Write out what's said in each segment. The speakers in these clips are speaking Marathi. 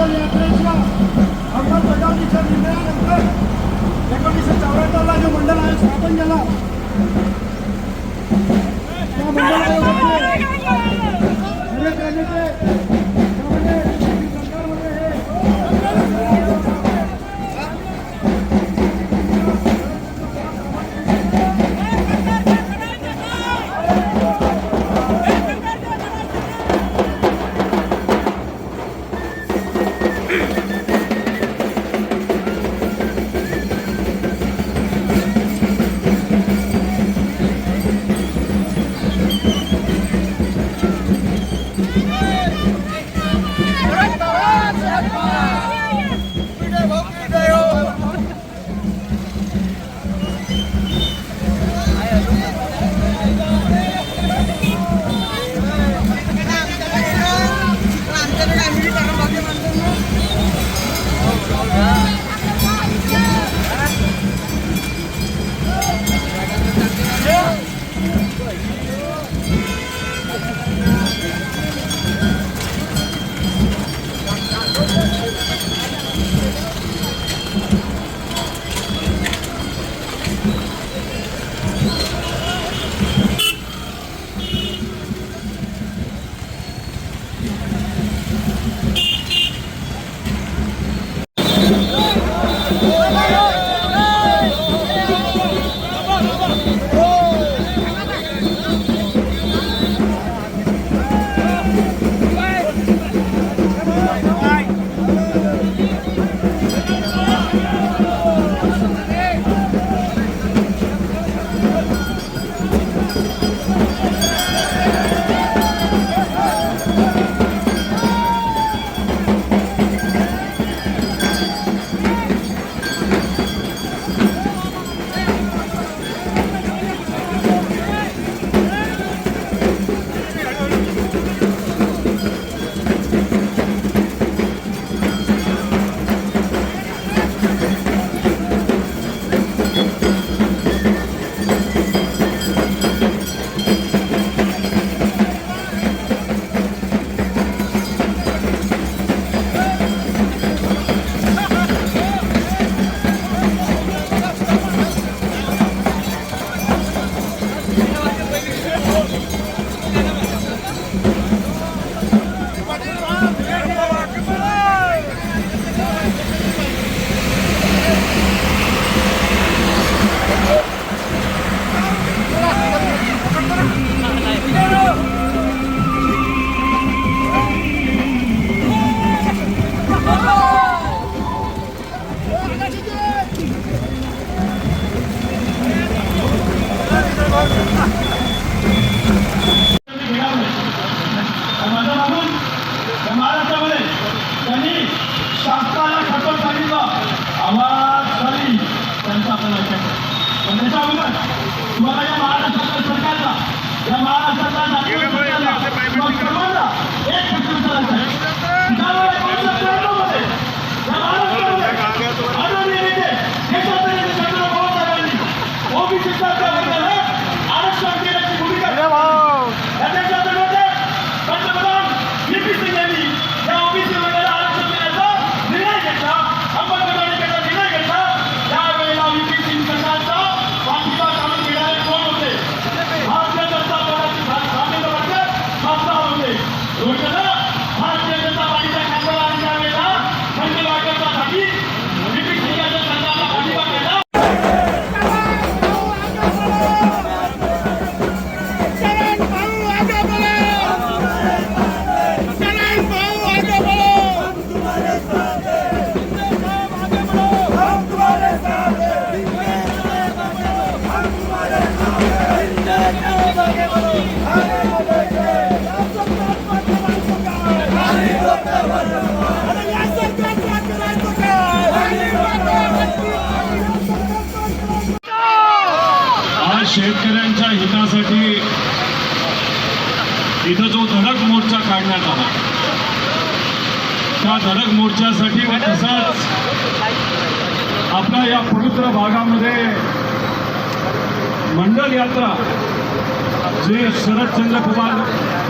पैदल यात्रेच्या अंमलबजावणीच्या निर्णयानंतर एकोणीसशे चौऱ्याहत्तरला जो मंडल आयोग स्थापन झाला त्या मंडळ तुमच्यासाठी व आपल्या या पवित्र भागामध्ये मंडल यात्रा जे शरदचंद्र पवार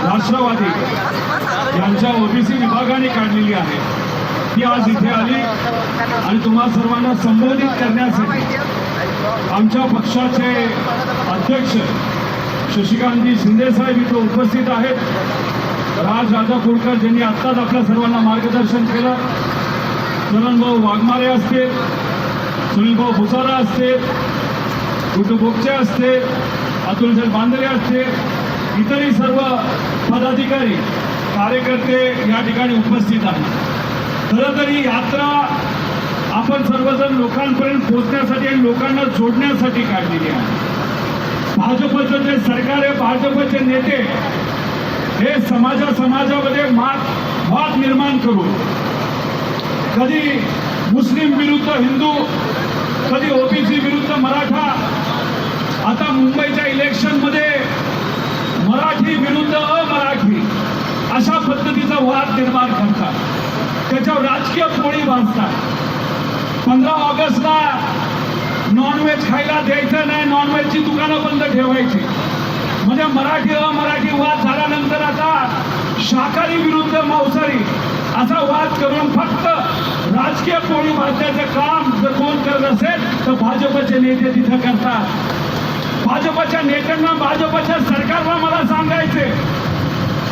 राष्ट्रवादी यांच्या ओबीसी विभागाने काढलेली आहे ती आज इथे आली आणि तुम्हा सर्वांना संबोधित करण्यासाठी आमच्या पक्षाचे अध्यक्ष शशिकांतजी शिंदेसाहेब इथं उपस्थित आहेत. राज राजापूरकर ज्यांनी आत्ताच आपल्या सर्वांना मार्गदर्शन केलं. चरणभाऊ वाघमारे असते सुनीलभाऊ भुसारा असते गुड्डू बोगचे असते अतुलशेठ बांदरे असते इतरही सर्व पदाधिकारी कार्यकर्ते या ठिकाणी उपस्थित आहेत. खरं तर ही यात्रा आपण सर्वजण लोकांपर्यंत पोहोचण्यासाठी आणि लोकांना जोडण्यासाठी काढलेली आहे. भाजपचं जे सरकार आहे भाजपचे नेते हे समाजा समाजामध्ये मात वाद निर्माण करून कधी मुस्लिम विरुद्ध हिंदू कधी ओबीसी विरुद्ध मराठा आता मुंबईच्या इलेक्शनमध्ये मराठी विरुद्ध अमराठी अशा पद्धतीचा वाद निर्माण करतात. त्याच्यावर राजकीय पोळी बांधतात पंधरा ऑगस्टला नॉनव्हेज खायला द्यायचं नाही नॉनव्हेजची दुकानं बंद ठेवायची. म्हणजे मराठी अमराठी वाद शाकाहारी विरुद्ध मांसाहारी असा वाद करून फक्त राजकीय पोळी बांधण्याचं काम जर कोण करत असेल तर भाजपचे नेते तिथं करतात. भाजपच्या नेत्यांना भाजपच्या सरकारला मला सांगायचे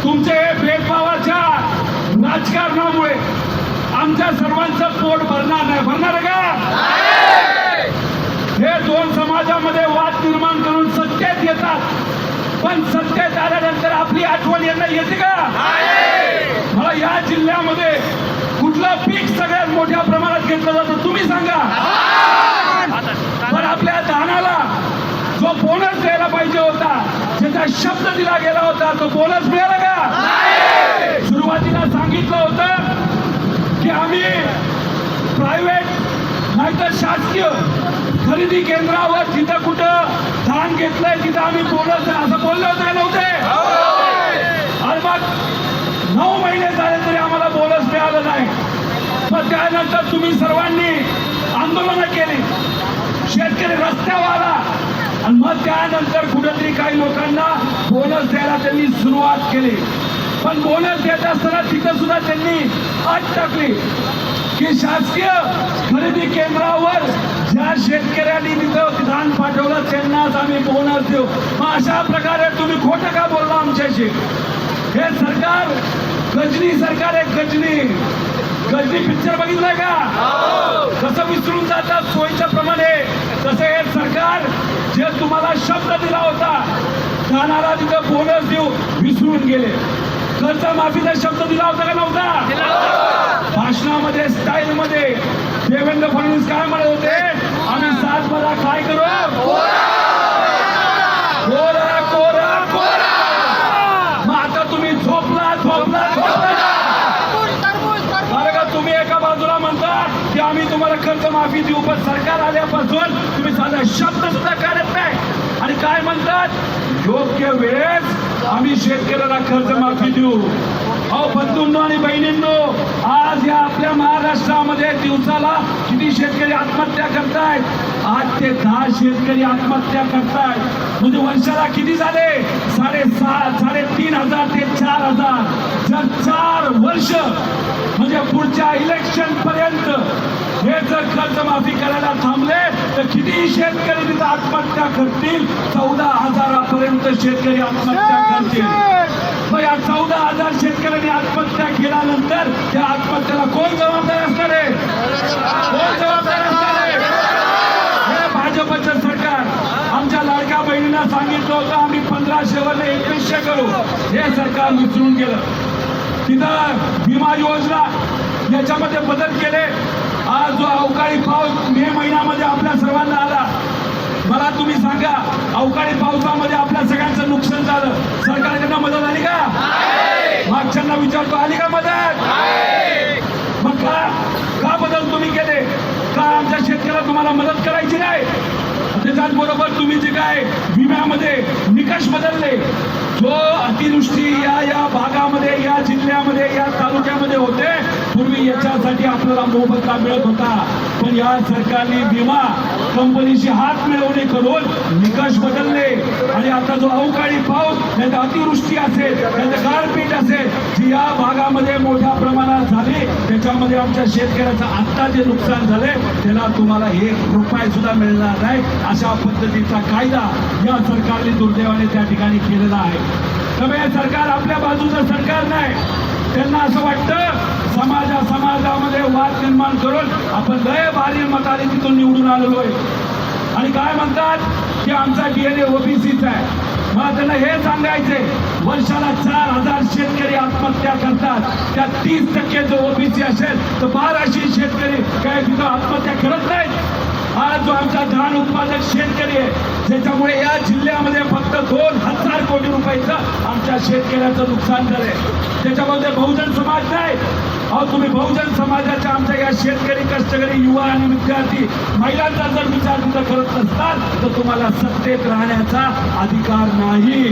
तुमचे हे भेदभावाच्या राजकारणामुळे आमच्या सर्वांचं पोट भरणार नाही. भरणार का? हे दोन समाजामध्ये वाद निर्माण करून सत्तेत येतात पण सत्तेत आल्यानंतर आपली आठवण यांना येते का? मला या जिल्ह्यामध्ये कुठलं पीक सगळ्यात मोठ्या प्रमाणात घेतलं जातं तुम्ही सांगा. पण आपल्या धानाला जो बोनस द्यायला पाहिजे होता ज्याचा शब्द दिला गेला होता तो बोनस मिळाला का? सुरुवातीला सांगितलं होतं की आम्ही प्रायव्हेट नाहीतर शासकीय खरेदी केंद्रावर जिथं कुठं धान घेतलंय तिथं आम्ही बोनस द्या असं बोलले का नव्हते. मग नऊ महिने झाले तरी आम्हाला बोनस मिळालं नाही. पण त्यानंतर तुम्ही सर्वांनी आंदोलनं केली. शेतकरी रस्त्यावर आला. आणि मग त्यानंतर कुठेतरी काही लोकांना बोनस द्यायला त्यांनी सुरुवात केली. पण बोनस देत असताना तिथं सुद्धा त्यांनी अट टाकली. की शासकीय खरेदी केंद्रावर ज्या शेतकऱ्यांनी तिथं धान पाठवलं त्यांनाच आम्ही बोनस देऊ. मग अशा प्रकारे तुम्ही खोटं का बोलला आमच्याशी? हे सरकार गजनी सरकार आहे गजनी. गजनी पिक्चर बघितलंय का? कसं विसरून जातात सोयीच्या प्रमाणे तसं हे सरकार जे तुम्हाला शब्द दिला होता धानाला तिथं बोनस देऊ विसरून गेले. कर्ज माफीचा शब्द दिला होता का नव्हता? भाषणामध्ये स्टाईल मध्ये. देवेंद्र फडणवीस काय म्हणत होते? आम्ही सात मला काय करू? कोरा कोरा कोरा! मग आता तुम्ही झोपला झोपला झोपला! बरं का तुम्ही एका बाजूला म्हणता की आम्ही तुम्हाला कर्ज माफी देऊ पण सरकार आल्यापासून तुम्ही साधा शब्द सुद्धा करत नाही. आणि काय म्हणतात? योग्य वेळेस आम्ही शेतकऱ्याला कर्ज माफी देऊ. अहो बंधूंनो आणि बहिणींनो आज या आपल्या महाराष्ट्रामध्ये दिवसाला किती शेतकरी आत्महत्या करतायत? आठ ते दहा शेतकरी आत्महत्या करतायत. म्हणजे वर्षाला किती झाले? साडेसात साडेतीन हजार ते चार हजार. जर चार वर्ष म्हणजे पुढच्या इलेक्शन पर्यंत हे जर कर्जमाफी करायला थांबले तर किती शेतकरी तिथं आत्महत्या करतील? चौदा हजारापर्यंत शेतकरी आत्महत्या करतील. मग या चौदा हजार शेतकऱ्यांनी आत्महत्या केल्यानंतर त्या आत्महत्याला कोण जबाबदार असणार आहे? कोण जबाबदार असणार आहे? हे भाजपचं सरकार. आमच्या लाडक्या बहिणींना सांगितलं होतं आम्ही पंधराशे वर एकवीसशे करू. हे सरकार विसरून गेलं. तिथं विमा योजना याच्यामध्ये बदल केले. आज जो अवकाळी पाऊस मे महिन्यामध्ये आपल्या सर्वांना आला मला तुम्ही सांगा अवकाळी पावसामध्ये आपल्या सगळ्यांचं नुकसान झालं. सरकारकडनं मदत आली का? मागच्यांना विचारतो आली का मदत? मग का? का बदल तुम्ही केले? का आमच्या शेतकऱ्याला तुम्हाला मदत करायची नाही? त्याच्याचबरोबर तुम्ही जे काय विम्यामध्ये निकष बदलले जो अतिवृष्टी या या भागामध्ये या जिल्ह्यामध्ये या तालुक्यामध्ये होते पूर्वी याच्यासाठी आपल्याला मोबदला मिळत होता. पण या सरकारने विमा कंपनीशी हात मिळवणी करून निकष बदलले. आणि आता जो अवकाळी पाऊस नाही अतिवृष्टी असेल नाही गारपीट असेल जी या भागामध्ये मोठ्या प्रमाणात झाली त्याच्यामध्ये आमच्या शेतकऱ्याचं आत्ता जे नुकसान झाले त्याला तुम्हाला एक रुपये सुद्धा मिळणार नाही अशा पद्धतीचा कायदा या सरकारने दुर्दैवाने त्या ठिकाणी केलेला आहे. त्यामुळे सरकार आपल्या बाजूचं सरकार नाही. त्यांना असं वाटतं निर्माण करून आपण लय भारी मताने तिथून निवडून आलेलो आहे. आणि काय म्हणतात? की आमचा डीएनए ओबीसीचा आहे. मला त्यांना हे सांगायचे वर्षाला चार हजार शेतकरी आत्महत्या करतात. त्यात तीस टक्के जो ओबीसी असेल तर बाराशे शेतकरी काय तिथं आत्महत्या करत नाहीत. हा जो आमचा धान उत्पादक शेतकरी आहे त्याच्यामुळे या जिल्ह्यामध्ये फक्त दोन हजार कोटी रुपयाचं आमच्या शेतकऱ्याचं नुकसान झालंय. त्याच्यामध्ये बहुजन समाज नाही. अहो तुम्ही बहुजन समाजाच्या आमच्या या शेतकरी कष्टकरी युवा आणि विद्यार्थी महिलांचा जर विचार तिथं करत नसतात तर तुम्हाला सत्तेत राहण्याचा अधिकार नाही.